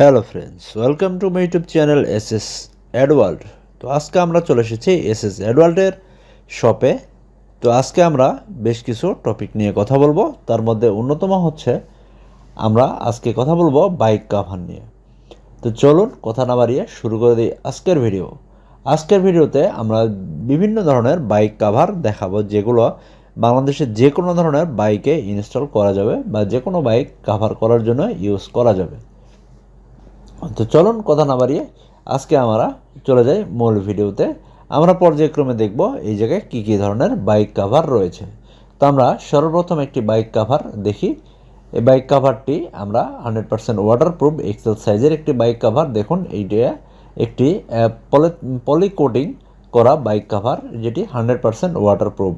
Hello friends welcome to my YouTube channel S S Adworld তো আজকে আমরা চলে এসেছি এস এস অ্যাডওয়ার্ল্ডের শপে তো আজকে আমরা বেশ কিছু টপিক নিয়ে কথা বলব। তার মধ্যে অন্যতম হচ্ছে আমরা আজকে কথা বলব বাইক কাভার নিয়ে। তো চলুন কথা না বাড়িয়ে শুরু করে দিই আজকের ভিডিও আজকের ভিডিওতে আমরা বিভিন্ন ধরনের বাইক কাভার দেখাবো, যেগুলো বাংলাদেশের যে কোনো ধরনের বাইকে ইনস্টল করা যাবে বা যে কোনো বাইক কাভার করার জন্য ইউজ করা যাবে। তো চলুন, কথা না বাড়িয়ে আজকে আমরা চলে যাই মূল ভিডিওতে। আমরা পর্যায়ক্রমে দেখব এই জায়গায় কী কী ধরনের বাইক কাভার রয়েছে। তো আমরা সর্বপ্রথম একটি বাইক কাভার দেখি। এই বাইক কাভারটি আমরা হান্ড্রেড পার্সেন্ট ওয়াটারপ্রুফ এক্সেল সাইজের একটি বাইক কাভার দেখুন, এইটা একটি পলি কোটিং করা বাইক কাভার যেটি হান্ড্রেড পার্সেন্ট ওয়াটারপ্রুফ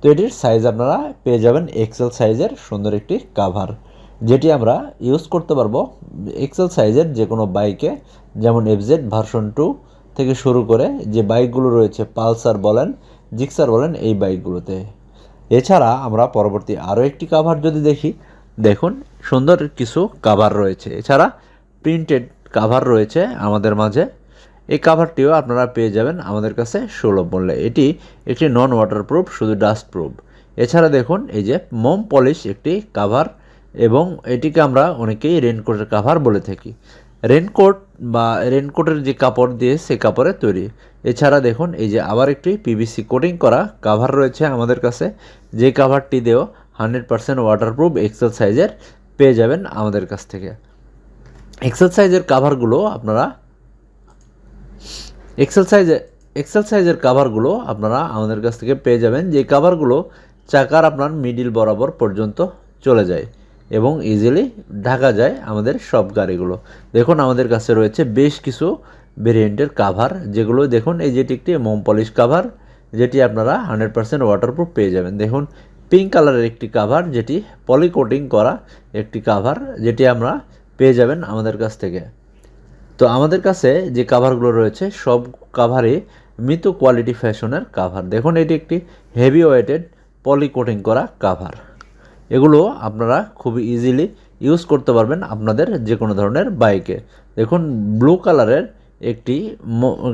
তো এটির সাইজ আপনারা পেয়ে যাবেন এক্সেল সাইজের সুন্দর একটি কাভার যেটি আমরা ইউজ করতে পারব এক্সেল সাইজের যে কোনো বাইকে যেমন এফজেড ভার্সন টু থেকে শুরু করে যে বাইকগুলো রয়েছে পালসার বলেন জিক্সার বলেন, এই বাইকগুলোতে এছাড়া আমরা পরবর্তী আরও একটি কাভার যদি দেখি, দেখুন সুন্দর কিছু কাভার রয়েছে। এছাড়া প্রিন্টেড কাভার রয়েছে আমাদের মাঝে। এই কাভারটিও আপনারা পেয়ে যাবেন আমাদের কাছে সুলভ মূল্যে। এটি একটি নন ওয়াটারপ্রুফ শুধু ডাস্ট প্রুফ এছাড়া দেখুন, এই যে মোম পলিশ একটি কাভার এবং এটিকে আমরা অনেকেই রেনকোটের কাভার বলে থাকি। রেনকোট বা রেনকোটের যে কাপড় দিয়ে সে কাপড়ে তৈরি। এছাড়া দেখুন, এই যে আবার একটি পিভিসি কোটিং করা কাভার রয়েছে আমাদের কাছে। যে কাভারটি দিয়েও হান্ড্রেড পার্সেন্ট ওয়াটারপ্রুফ এক্সেল সাইজের পেয়ে যাবেন আমাদের কাছ থেকে। এক্সেল সাইজের কাভারগুলো আপনারা এক্সেল সাইজে এক্সেল সাইজের কাভারগুলো আপনারা আমাদের কাছ থেকে পেয়ে যাবেন। যে কাভারগুলো চাকার আপনার মিডিল বরাবর পর্যন্ত চলে যায়। এবং ইজিলি ঢাকা যায় আমাদের সব গাড়িগুলো। দেখুন, আমাদের কাছে রয়েছে বেশ কিছু ভেরিয়েন্টের কাভার যেগুলো দেখুন, এই যেটি একটি মোম পলিশ কাভার যেটি আপনারা হান্ড্রেড পার্সেন্ট ওয়াটারপ্রুফ পেয়ে যাবেন। দেখুন পিঙ্ক কালারের একটি কাভার যেটি পলিকোটিং করা একটি কাভার যেটি আমরা পেয়ে যাবেন আমাদের কাছ থেকে। তো আমাদের কাছে যে কাভারগুলো রয়েছে, সব কাভারই মৃত কোয়ালিটি ফ্যাশনের কাভার দেখুন, এটি একটি হেভি ওয়েটেড পলিকোটিং করা কাভার এগুলো আপনারা খুবই ইজিলি ইউজ করতে পারবেন আপনাদের যে কোনো ধরনের বাইকে দেখুন ব্লু কালারের একটি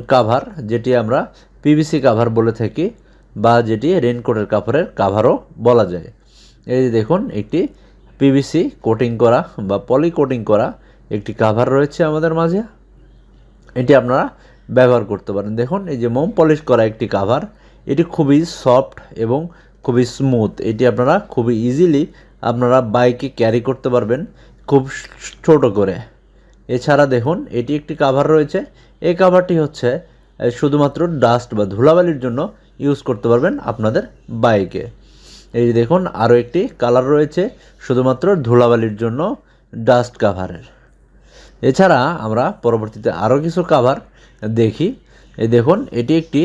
কাভার যেটি আমরা পিভিসি কাভার বলে থাকি বা যেটি রেনকোটের কাপড়ের কাভারও বলা যায়। এই যে দেখুন, একটি পিভিসি কোটিং করা বা পলি কোটিং করা একটি কাভার রয়েছে আমাদের মাঝে। এটি আপনারা ব্যবহার করতে পারেন। দেখুন, এই যে মোম পলিশ করা একটি কাভার এটি খুবই সফট এবং খুবই স্মুথ এটি আপনারা খুবই ইজিলি আপনারা বাইকে ক্যারি করতে পারবেন খুব ছোট করে। এছাড়া দেখুন, এটি একটি কাভার রয়েছে। এই কাভারটি হচ্ছে শুধুমাত্র ডাস্ট বা ধুলাবালির জন্য ইউজ করতে পারবেন আপনাদের বাইকে এই দেখুন, আরও একটি কালার রয়েছে, শুধুমাত্র ধুলাবালির জন্য ডাস্ট কাভারের এছাড়া আমরা পরবর্তীতে আরও কিছু কাভার দেখি। এই দেখুন, এটি একটি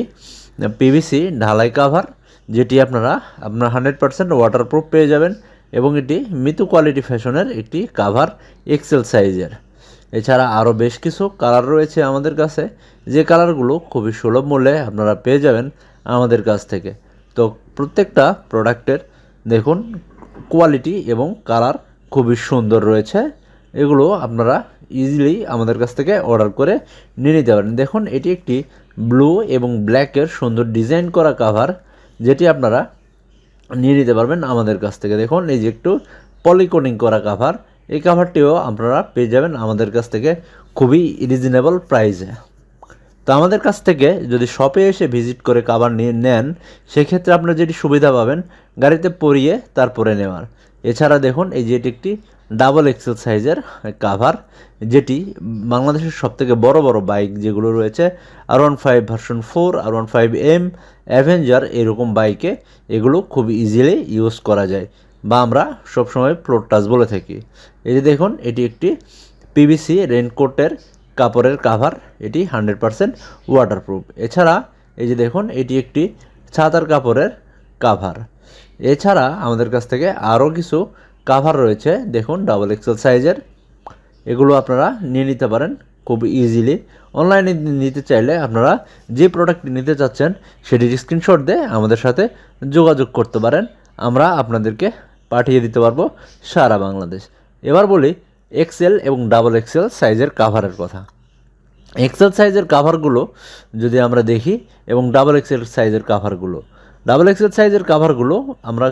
পিভিসি ঢালাই কাভার যেটি আপনারা আপনার হান্ড্রেড পারসেন্ট ওয়াটারপ্রুফ পেয়ে যাবেন এবং এটি মিতু কোয়ালিটি ফ্যাশনের একটি কাভার এক্সেল সাইজের এছাড়া আরও বেশ কিছু কালার রয়েছে আমাদের কাছে। যে কালারগুলো খুবই সুলভ মূল্যে আপনারা পেয়ে যাবেন আমাদের কাছ থেকে। তো প্রত্যেকটা প্রোডাক্টের দেখুন কোয়ালিটি এবং কালার খুবই সুন্দর রয়েছে। এগুলো আপনারা ইজিলি আমাদের কাছ থেকে অর্ডার করে নিয়ে নিতে পারেন। দেখুন, এটি একটি ব্লু এবং ব্ল্যাকের সুন্দর ডিজাইন করা কাভার যেটি আপনারা নিয়ে নিতে পারবেন আমাদের কাছ থেকে। দেখুন, এই যে একটু পলিকোনিং করা কাভার এই কাভারটিও আপনারা পেয়ে যাবেন আমাদের কাছ থেকে। খুবই রিজনেবল প্রাইসে তো আমাদের কাছ থেকে যদি শপে এসে ভিজিট করে কাভার নিয়ে নেন, সেক্ষেত্রে আপনারা যেটি সুবিধা পাবেন, গাড়িতে পরিয়ে তারপরে নেওয়ার। এছাড়া দেখুন, এই যে এটি একটি ডাবল এক্সেল সাইজের কাভার যেটি বাংলাদেশের সবথেকে বড় বড় বাইক যেগুলো রয়েছে R one five version four R one five M avenger এরকম বাইকে এগুলো খুব ইজিলি ইউজ করা যায় বা আমরা সবসময় ফ্লোর টাচ বলে থাকি। এই যে দেখুন, এটি একটি পিভিসি রেনকোটের কাপড়ের কাভার এটি হান্ড্রেড পারসেন্ট ওয়াটারপ্রুফ এছাড়া, এই যে দেখুন, এটি একটি ছাতার কাপড়ের কাভার এছাড়া, আমাদের কাছ থেকে আরও কিছু কাভার রয়েছে, দেখুন ডাবল এক্সেল সাইজের এগুলো আপনারা নিয়ে নিতে পারেন খুব ইজিলি অনলাইনে নিতে চাইলে আপনারা যে প্রোডাক্ট নিতে চাচ্ছেন, সেটির স্ক্রিনশট দিয়ে আমাদের সাথে যোগাযোগ করতে পারেন। আমরা আপনাদেরকে পাঠিয়ে দিতে পারব সারা বাংলাদেশ। এবার বলি এক্সেল এবং ডাবল এক্সেল সাইজের কাভারের কথা। এক্সেল সাইজের কাভারগুলো যদি আমরা দেখি এবং ডাবল এক্সেল সাইজের কাভারগুলো ডাবল এক্সেল সাইজের কাভারগুলো আমরা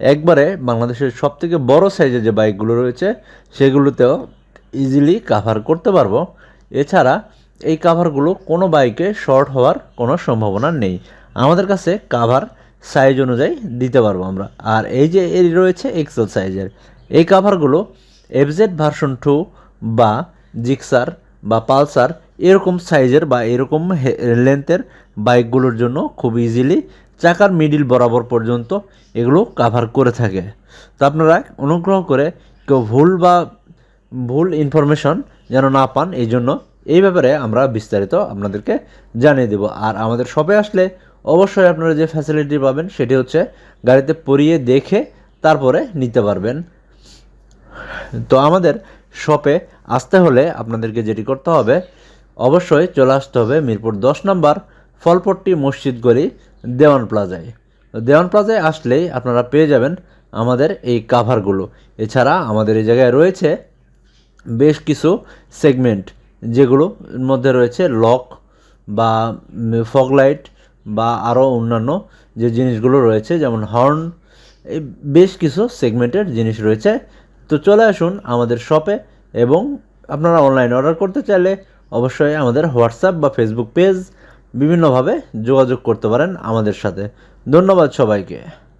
একবারে বাংলাদেশের সবথেকে বড় সাইজের যে বাইকগুলো রয়েছে, সেগুলোতেও ইজিলি কাভার করতে পারব। এছাড়া এই কাভারগুলো কোনো বাইকে শর্ট হওয়ার কোনো সম্ভাবনা নেই। আমাদের কাছে কাভার সাইজ অনুযায়ী দিতে পারব আমরা। আর এই যে রয়েছে এক্সেল সাইজের এই কাভারগুলো এফজেড ভার্সন টু বা জিক্সার বা পালসার এরকম সাইজের বা এরকম লেন্থের বাইকগুলোর জন্য খুব ইজিলি চাকার মিডিল বরাবর পর্যন্ত এগুলো কাভার করে থাকে। তো আপনারা অনুগ্রহ করে কেউ ভুল বা ভুল ইনফরমেশন যেন না পান, এই জন্য এই ব্যাপারে আমরা বিস্তারিত আপনাদেরকে জানিয়ে দেব। আর আমাদের শপে আসলে অবশ্যই আপনারা যে ফ্যাসিলিটি পাবেন সেটি হচ্ছে গাড়িতে পরিয়ে দেখে তারপরে নিতে পারবেন। তো আমাদের শপে আসতে হলে আপনাদেরকে যেটি করতে হবে, অবশ্যই চলে আসতে হবে মিরপুর দশ নম্বর ফলপট্টি মসজিদ গলি দেওয়ান প্লাজায়। দেওয়ান প্লাজায় আসলেই আপনারা পেয়ে যাবেন আমাদের এই কাভারগুলো এছাড়া আমাদের এই জায়গায় রয়েছে বেশ কিছু সেগমেন্ট যেগুলোর মধ্যে রয়েছে লক বা ফগ লাইট বা আরও অন্যান্য যে জিনিসগুলো রয়েছে, যেমন হর্ন এই বেশ কিছু সেগমেন্টের জিনিস রয়েছে তো চলে আসুন আমাদের শপে এবং আপনারা অনলাইন অর্ডার করতে চাইলে অবশ্যই আমাদের হোয়াটসঅ্যাপ বা ফেসবুক পেজ বিভিন্নভাবে যোগাযোগ করতে পারেন আমাদের সাথে। ধন্যবাদ সবাইকে।